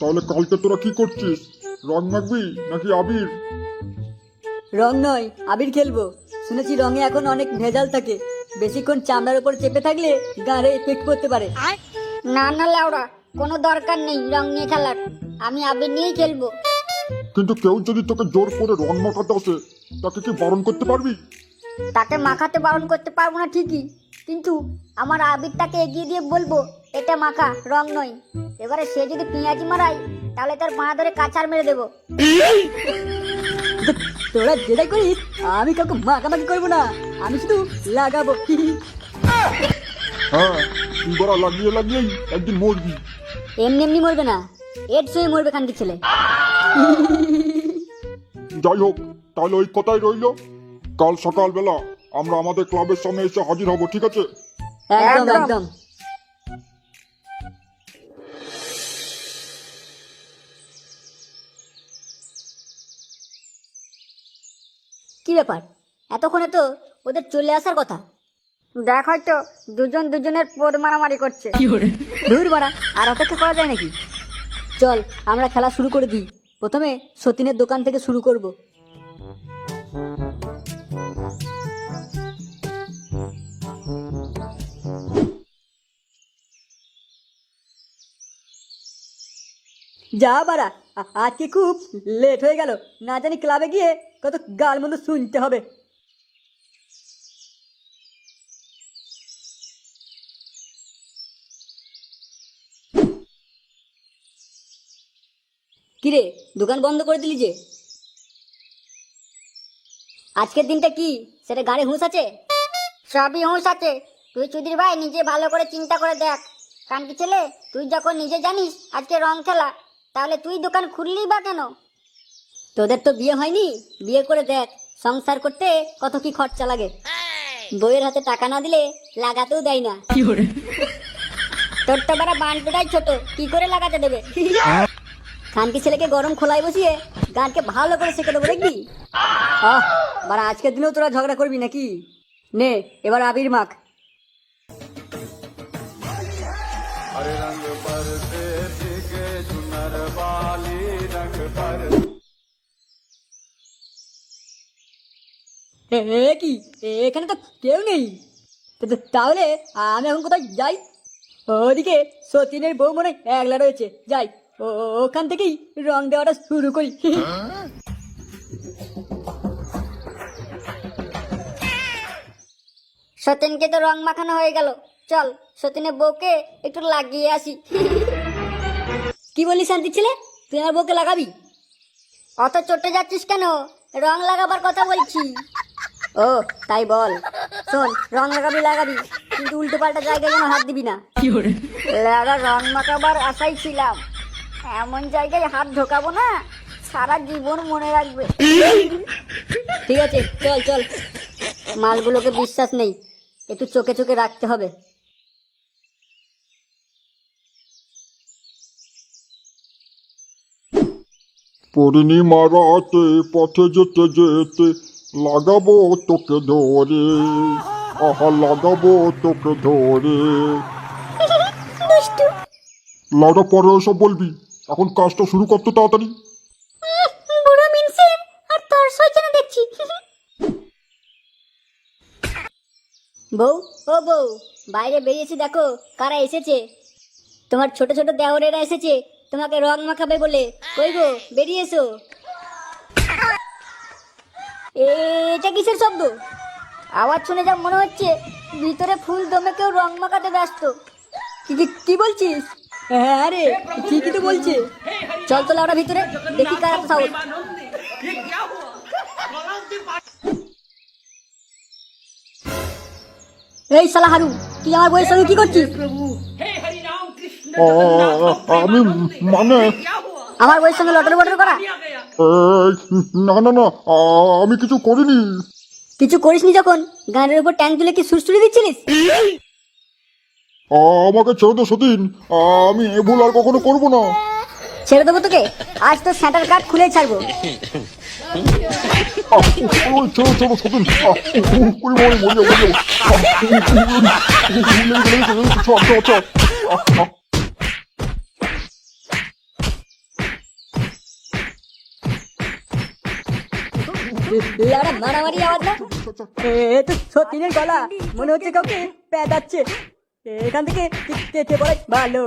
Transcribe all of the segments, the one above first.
তাহলে কালকে তোরা কি করছিস? রং মাখবি নাকি আবির? রং নয় আবির খেলব। শুনেছি রঙে এখন অনেক ভেজাল থাকে। বেশিক্ষণ চামড়ার উপর চেপে থাকলে গাড়ে এফেক্ট করতে পারে। না না লাউড়া কোনো দরকার নেই রং নিয়ে খেলার। আমি আবির নিয়েই খেলব। কিন্তু কেউ যদি তোকে জোর করে রং মাখাতে আসে তাকে কি বারণ করতে পারবি? তাকে মাখাতে বারণ করতে পারব না ঠিকই। কিন্তু আমার আবিরটাকে এগিয়ে দিয়ে বলব এটা মাখা রং নয়। এবারে সে যদি পেঁয়াজি মারায় তাহলে তার বাঁ ধরে কাছার মেরে দেবো। তোরা যেটাই করিস আমি কাউকে মাখামাখি করব না। আমি শুধু লাগাবো। হ্যাঁ তুই বড়া লাগিয়ে লাগিয়েই একদিন মরবি। এমনি এমনি মরবে না। এডস হয়ে মরবে খানকি ছেলে। যাই হোক তাহলে ওই কথাই রইল। কাল সকালবেলা আমরা আমাদের ক্লাবের সামনে এসে হাজির হব ঠিক আছে? একদম। একদম। কি ব্যাপার? এতক্ষণে তো ওদের চলে আসার কথা। দেখ হয়তো দুজন দুজনের পদ মারামারি করছে। দূর বাড়া আর অপেক্ষা করা যায় নাকি? চল আমরা খেলা শুরু করে দিই। প্রথমে সতীনের দোকান থেকে শুরু করব। যা বাড়া আজকে খুব লেট হয়ে গেল। না জানি ক্লাবে গিয়ে কত গাল মন্দ শুনতে হবে। কিরে, দোকান বন্ধ করে দিলি যে? আজকের দিনটা কি? সেটা গাড়ি হুঁশ আছে? সবই হুঁশ আছে। তুই চুদির ভাই, নিজে ভালো করে চিন্তা করে দেখ। কানকি ছেলে, তুই যখন নিজে জানিস আজকে রং খেলা, তাহলে তুই দোকান খুললি বা কেন? তোদের তো বিয়ে হয়নি? বিয়ে করে দেখ। সংসার করতে কত কি খরচা লাগে। বইয়ের হাতে টাকা না দিলে লাগাতেও দেয় না। তোর তো বারা বানপিটাই ছোট কি করে লাগাতে দেবে? খানকি ছেলেকে গরম খোলায় বসিয়ে গানকে ভালো করে শেখে দেবো দেখবি? আহ বারা আজকের দিনেও তোরা ঝগড়া করবি নাকি? নে এবার আবির মাখ। এ এ কি? এখানে তো কেউ নেই। তাহলে আমি এখন কোথায় যাই? ওদিকে সতীনের বউ মনে একলা রয়েছে। যাই ওখান থেকেই রং দেওয়াটা শুরু করি। সতীনকে তো রং মাখানো হয়ে গেল। চল সতীনের বউকে একটু লাগিয়ে আসি। কি বললি শান্তি ছেলে? তুই আমার বউকে লাগাবি? অত চটে যাচ্ছিস কেন? রং লাগাবার কথা বলছি। ও তাই বল। শোন রং লাগাবি লাগাবি কিন্তু উল্টো পাল্টা জায়গায় যেন হাত দিবি না। লাগা রং মাখাবার আশাই ছিলাম। এমন জায়গায় হাত ঢোকাবো না সারা জীবন মনে রাখবে। ঠিক আছে চল চল। মালগুলোকে বিশ্বাস নেই একটু চোখে চোখে রাখতে হবে। পূর্ণিমা রাতে পথে যেতে যেতে লাগাবো তোকে ধরে। আহা লাগাবো তোকে ধরে। লাউডা পরে সব বলবি। এখন কাজটা শুরু করতে তাড়াতাড়ি। বুড়ো আর তোর সজনে দেখছি। বউ ও বউ বাইরে বেরিয়েছি দেখো কারা এসেছে? তোমার ছোট ছোট দেওরেরা এসেছে তোমাকে রং মাখাবে বলে। কই গো বেরিয়ে এসো। এটা কিসের শব্দ? আওয়াজ শুনে যা মনে হচ্ছে ভিতরে ফুল দমে কেউ রং মাখাতে ব্যস্ত। কি বলছিস? হ্যাঁ রে, ঠিকই তো বলছে। চল তো লাউডা ভিতরে, দেখি কার এই শালা হারু, তুই আমার বউয়ের সঙ্গে কি করছিস? আমি মানে আমার বউয়ের সঙ্গে লটর বটর করা না না না আমি কিছু করিনি কিছু করিসনি যখন গানের উপর ট্যাঙ্ক তুলে কি সুরসুরি দিচ্ছিলিস আমাকে ছেড়ে দে সতীন আমি এ ভুল আর কখনো করব না ছেড়ে দেবো তোকে আজ তো স্যাঁটার কাঠ খুলেই ছাড়বো সতীন মরে মরে মরে যাব। আহ, লেগে গেছে, লেগে গেছে, ছাড়, ছাড়, ছাড়। আহ, আহ। মারামারি আওয়াজ না? এ তো সতীনের গলা। মনে হচ্ছে কাউকে পেদাচ্ছে এখান থেকে কেটে পড়ে ভালো।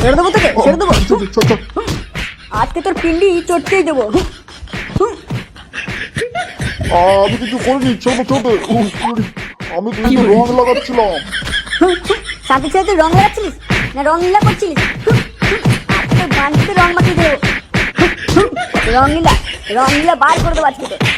ছেড়ে দেবো তোকে ছেড়ে দেবো। আজকে তোর পিন্ডি চটকেই দেবো। আমি কিছু করিনি ছোট ছোট আমি তো শুধু রং লাগাচ্ছিলাম। সাথে সাথে রং লাগাচ্ছিলিস? না রং লীলা করছিলিস? আজকে তোর বান্ধিতে রং মাখিয়ে দেবো রং লীলা রং লীলা বার করে দেবো আজকে তোর